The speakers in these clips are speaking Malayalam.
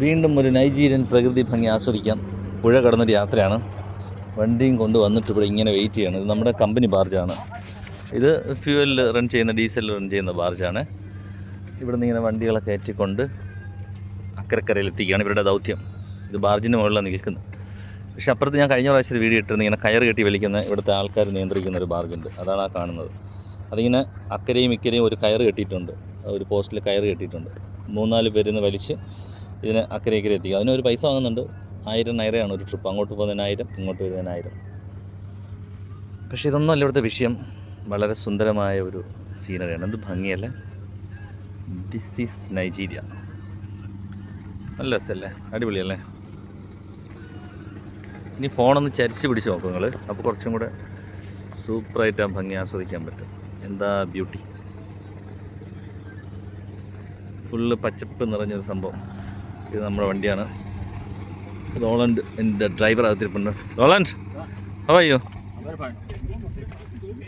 വീണ്ടും ഒരു നൈജീരിയൻ പ്രകൃതി ഭംഗി ആസ്വദിക്കാം. പുഴ കടന്നൊരു യാത്രയാണ്. വണ്ടിയും കൊണ്ട് വന്നിട്ട് ഇവിടെ ഇങ്ങനെ വെയിറ്റ് ചെയ്യണം. ഇത് നമ്മുടെ കമ്പനി ബാർജാണ് ഇത് ഫ്യൂവലിൽ റൺ ചെയ്യുന്ന ഡീസലിൽ റൺ ചെയ്യുന്ന ബാർജാണ് ഇവിടെ നിന്ന് ഇങ്ങനെ വണ്ടികളെ കയറ്റിക്കൊണ്ട് അക്കരക്കരയിൽ എത്തിക്കുകയാണ് ഇവരുടെ ദൗത്യം. ഇത് ബാർജിന്റെ മുകളിലാണ് നിൽക്കുന്നത്. പക്ഷെ അപ്പുറത്ത് ഞാൻ കഴിഞ്ഞ പ്രാവശ്യം വീഡിയോ ഇട്ടിരുന്നു. ഇങ്ങനെ കയറ് കെട്ടി വലിക്കുന്ന ഇവിടുത്തെ ആൾക്കാർ നിയന്ത്രിക്കുന്ന ഒരു ബാർജുണ്ട് അതാണ് ആ കാണുന്നത്. അതിങ്ങനെ അക്കരയും ഇക്കരയും ഒരു കയറ് കെട്ടിയിട്ടുണ്ട്. ഒരു പോസ്റ്റിൽ കയറ് കെട്ടിയിട്ടുണ്ട്. മൂന്നാൽ പേരിന്ന് വലിച്ച് ഇതിനെ അക്കരെ എത്തിക്കുക. അതിനൊരു പൈസ വാങ്ങുന്നുണ്ട്. ആയിരം നൈറയാണ് ഒരു ട്രിപ്പ് അങ്ങോട്ട് പോകുന്നതിനായിരം ഇങ്ങോട്ട് വരുന്നതിനായിരം പക്ഷേ ഇതൊന്നും അല്ല ഇവിടുത്തെ വിഷയം. വളരെ സുന്ദരമായ ഒരു സീനറിയാണ് എന്ത് ഭംഗിയല്ല? ദിസ് ഈസ് നൈജീരിയ നല്ല രസമല്ലേ? അടിപൊളിയല്ലേ? ഇനി ഫോണൊന്ന് ചരിച്ച് പിടിച്ച് നോക്കും നിങ്ങൾ അപ്പോൾ കുറച്ചും കൂടെ സൂപ്പറായിട്ട് ആ ഭംഗി ആസ്വദിക്കാൻ പറ്റും. എന്താ ബ്യൂട്ടി ഫുള്ള് പച്ചപ്പ് നിറഞ്ഞൊരു സംഭവം. ഇത് നമ്മുടെ വണ്ടിയാണ് റോളൻഡ് എൻ്റെ driver അകത്തിരിപ്പുണ്ട് Roland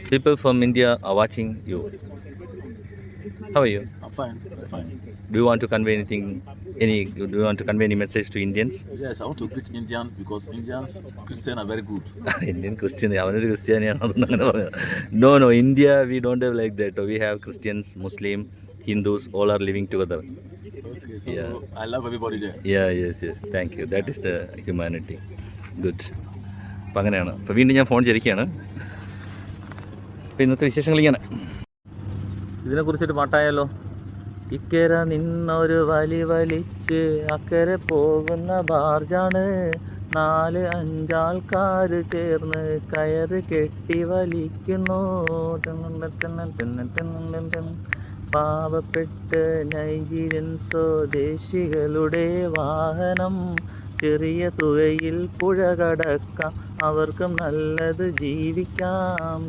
People from India are watching you. How are you? I'm fine. Do you want to convey anything? Any? Do you want to convey any message to Indians? Yes, I want to greet Indians because Indians Christians are very good. Indian Christian, Christian. no, no, India we don't have like that. We have Christians, Muslim, Hindus all are living together. Okay, so yeah. I love everybody there. Yeah, yes, yes. Thank you. That is the humanity. Good. അപ്പം അങ്ങനെയാണ് അപ്പോൾ വീണ്ടും ഞാൻ ഫോൺ ചെയ്തിരിക്കുകയാണ് അപ്പോൾ ഇന്നത്തെ വിശേഷങ്ങൾ ഇങ്ങനെ ഇതിനെക്കുറിച്ചൊരു പാട്ടായാലോ ഇക്കര നിന്നൊരു വലി വലിച്ച് അക്കരെ പോകുന്ന ബാർജാണ് നാല് അഞ്ചാൾക്കാർ ചേർന്ന് കയറ് കെട്ടി വലിക്കുന്നു പാവപ്പെട്ട് നൈജീരിയൻ സ്വദേശികളുടെ വാഹനം ചെറിയ തുകയിൽ പുഴ കടക്കാം അവർക്കും നല്ലത് ജീവിക്കാം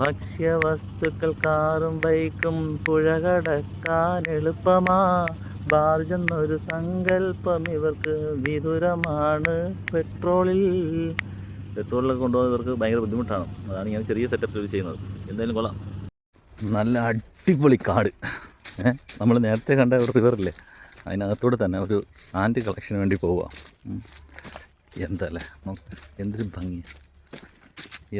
ഭക്ഷ്യവസ്തുക്കൾ കാറും ബൈക്കും പുഴ കടക്കാൻ എളുപ്പമാ ബാർജെന്നൊരു സങ്കല്പം ഇവർക്ക് വിദുരമാണ്. പെട്രോളിൽ പെട്രോളിലൊക്കെ കൊണ്ടുപോകുന്ന ഇവർക്ക് ഭയങ്കര ബുദ്ധിമുട്ടാണ്. അതാണ് ഞാൻ ചെറിയ സെറ്റപ്പിൽ ചെയ്യുന്നത്. എന്തായാലും കൊള്ളാം. നല്ല അടിപൊളി കാട്. നമ്മൾ നേരത്തെ കണ്ട ഒരു റിവറില്ലേ അതിനകത്തൂടെ തന്നെ ഒരു സാൻഡ് കളക്ഷന് വേണ്ടി പോവുക. എന്തല്ലേ? എന്തൊരു ഭംഗി.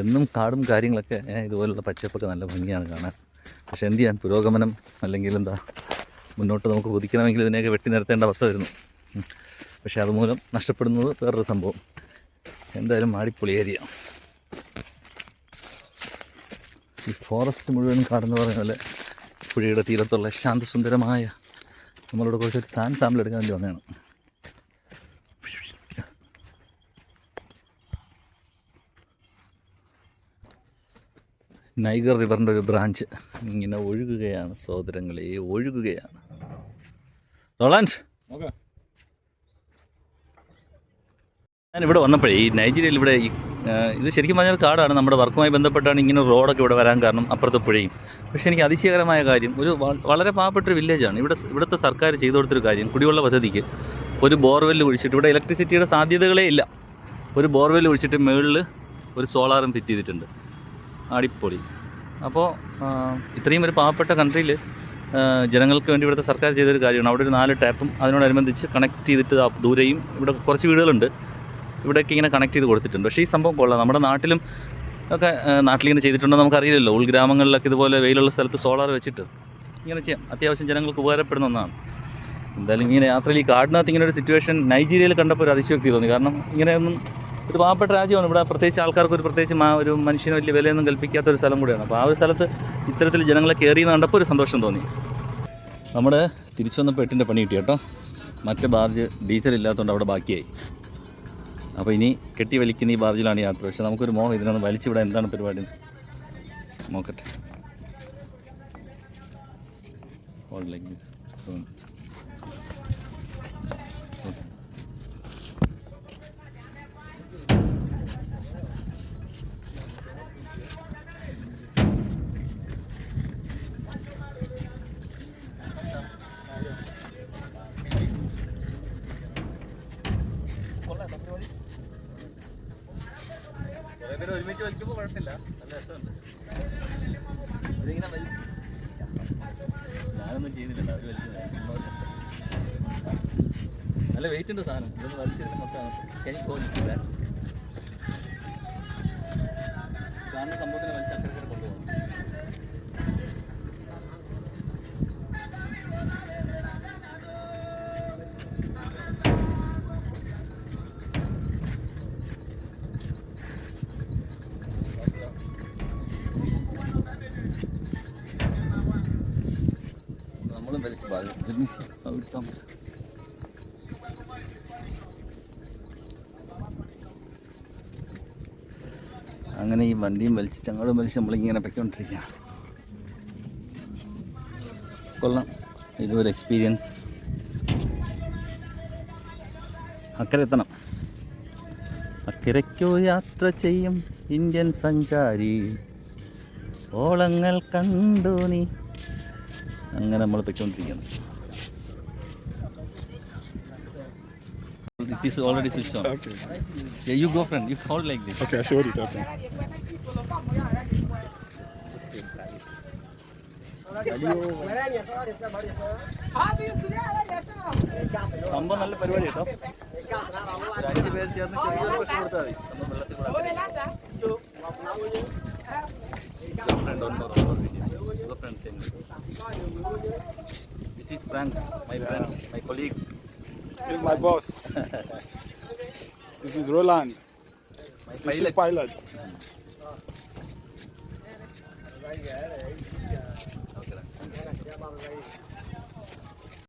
എന്നും കാടും കാര്യങ്ങളൊക്കെ ഇതുപോലുള്ള പച്ചപ്പൊക്കെ നല്ല ഭംഗിയാണ് കാണാൻ. പക്ഷെ എന്ത് ചെയ്യാൻ? പുരോഗമനം അല്ലെങ്കിൽ എന്താ? മുന്നോട്ട് നമുക്ക് കുതിക്കണമെങ്കിൽ ഇതിനെയൊക്കെ വെട്ടി നിരത്തേണ്ട അവസ്ഥ വരുന്നു. പക്ഷേ അതുമൂലം നഷ്ടപ്പെടുന്നത് വേറൊരു സംഭവം. എന്തായാലും മാടിപ്പൊളി ഏരിയ. ഈ ഫോറസ്റ്റ് മുഴുവൻ കാടെന്ന് പറഞ്ഞ പോലെ പുഴയുടെ തീരത്തുള്ള ശാന്തസുന്ദരമായ നമ്മളിവിടെ കുറച്ചൊരു സാൻ സാമ്പിൾ എടുക്കാൻ വേണ്ടി വന്നതാണ്. നൈഗർ റിവറിന്റെ ഒരു ബ്രാഞ്ച് ഇങ്ങനെ ഒഴുകുകയാണ് സഹോദരങ്ങളെ ഒഴുകുകയാണ്. Okay. ഞാൻ ഇവിടെ വന്നപ്പോഴേ ഈ നൈജീരിയയിൽ ഇവിടെ ഈ ഇത് ശരിക്കും പറഞ്ഞാൽ കാടാണ്. നമ്മുടെ വർക്കുമായി ബന്ധപ്പെട്ടാണ് ഇങ്ങനെ റോഡൊക്കെ ഇവിടെ വരാൻ കാരണം അപ്പുറത്തെ പുഴയും. പക്ഷേ എനിക്ക് അതിശയകരമായ കാര്യം ഒരു വളരെ പാവപ്പെട്ടൊരു വില്ലേജാണ്. ഇവിടെ ഇവിടുത്തെ സർക്കാർ ചെയ്തു കൊടുത്തൊരു കാര്യം കുടിവെള്ള പദ്ധതിക്ക് ഒരു ബോർവെൽ കുഴിച്ചിട്ട് ഇവിടെ ഇലക്ട്രിസിറ്റിയുടെ സാധ്യതകളേ ഇല്ല. ഒരു ബോർവെൽ കുഴിച്ചിട്ട് മുകളിൽ ഒരു സോളാറും ഫിറ്റ് ചെയ്തിട്ടുണ്ട്. അടിപൊളി. അപ്പോൾ ഇത്രയും ഒരു പാവപ്പെട്ട കൺട്രിയിൽ ജനങ്ങൾക്ക് വേണ്ടി ഇവിടുത്തെ സർക്കാർ ചെയ്തൊരു കാര്യമാണ്. അവിടെ ഒരു നാല് ടാപ്പും അതിനോടനുബന്ധിച്ച് കണക്ട് ചെയ്തിട്ട് ദൂരെയും ഇവിടെ കുറച്ച് വീടുകളുണ്ട്. ഇവിടെയൊക്കെ ഇങ്ങനെ കണക്ട് ചെയ്ത് കൊടുത്തിട്ടുണ്ട്. പക്ഷേ ഈ സംഭവം കൊള്ളാം. നമ്മുടെ നാട്ടിലും ഒക്കെ നാട്ടിലിങ്ങനെ ചെയ്തിട്ടുണ്ടോ നമുക്കറിയില്ലല്ലോ. ഉൾഗ്രാമങ്ങളിലൊക്കെ ഇതുപോലെ വെയിലുള്ള സ്ഥലത്ത് സോളാർ വെച്ചിട്ട് ഇങ്ങനെ ചെയ്യാം. അത്യാവശ്യം ജനങ്ങൾക്ക് ഉപകാരപ്പെടുന്ന ഒന്നാണ്. എന്തായാലും ഇങ്ങനെ യാത്രയിൽ ഈ കാടിനകത്ത് ഇങ്ങനെ ഒരു സിറ്റുവേഷൻ നൈജീരിയയിൽ കണ്ടപ്പോൾ ഒരു അതിശയോക്തി തോന്നി. കാരണം ഇങ്ങനെയൊന്നും ഒരു പാവപ്പെട്ട രാജ്യമാണ്. ഇവിടെ പ്രത്യേകിച്ച് ആൾക്കാർക്ക് ഒരു പ്രത്യേകിച്ച് ഒരു മനുഷ്യന് വലിയ വിലയൊന്നും കൽപ്പിക്കാത്ത ഒരു സ്ഥലം കൂടിയാണ്. അപ്പോൾ ആ ഒരു സ്ഥലത്ത് ഇത്തരത്തിൽ ജനങ്ങളെ കയറി കണ്ടപ്പോൾ ഒരു സന്തോഷം തോന്നി. നമ്മുടെ തിരിച്ചു വന്നപ്പോൾ എട്ടിന്റെ പണി കിട്ടി കേട്ടോ. മറ്റേ ബാർജ് ഡീസൽ ഇല്ലാത്തതുകൊണ്ട് അവിടെ ബാക്കിയായി. അപ്പോൾ ഇനി കെട്ടി വലിക്കുന്ന ഈ ബാർജിലാണ് യാത്ര. പക്ഷെ നമുക്കൊരു മോഹം ഇതിനൊന്ന് വലിച്ചിവിടെ എന്താണ് പരിപാടി? എന്ന്. നോക്കട്ടെ like this. ഒരുമിച്ച് വലിക്കുമ്പോൾ കുഴപ്പമില്ല. നല്ല രസമുണ്ട്. ഇതിങ്ങനെ വലി- ഞാനൊന്നും ചെയ്യുന്നില്ല അവർ വലിക്കുന്നത് നല്ല വെയിറ്റ് ഉണ്ട് സാധനം. ഇതൊന്ന് വലിച്ചിരുന്ന മൊത്തം എനിക്ക് തോന്നിട്ടില്ല കാണുന്ന സംഭവത്തിന് നമ്മളും വലിച്ച് ബാധിക്കും. അങ്ങനെ ഈ വണ്ടിയും വലിച്ച് ചങ്ങളും വലിച്ച് നമ്മളിങ്ങനെ പൊയ്ക്കൊണ്ടിരിക്കുകയാണ്. കൊള്ളാം. ഇതൊരു എക്സ്പീരിയൻസ് അക്കരെ എത്തണം. അക്കരയ്ക്കോ യാത്ര ചെയ്യും ഇന്ത്യൻ സഞ്ചാരി. ഓളങ്ങൾ കണ്ടു നീ. അങ്ങനെ നമ്മൾ പൊയ്ക്കൊണ്ടിരിക്കുന്നു. It is already switch on Okay. You go front you hold like this Okay, I showed it. Okay. സംഭവം നല്ല പരിപാടി കേട്ടോ. അഞ്ച് പേര് ചേർന്ന് ചെറിയൊരു പ്രശ്നം കൊടുത്താൽ മതി. സംഭവം വെള്ളത്തിൽ കൂടെ friends in this is Frank my yeah. friend my colleague this is my boss this is Roland my this pilot. is pilot okay.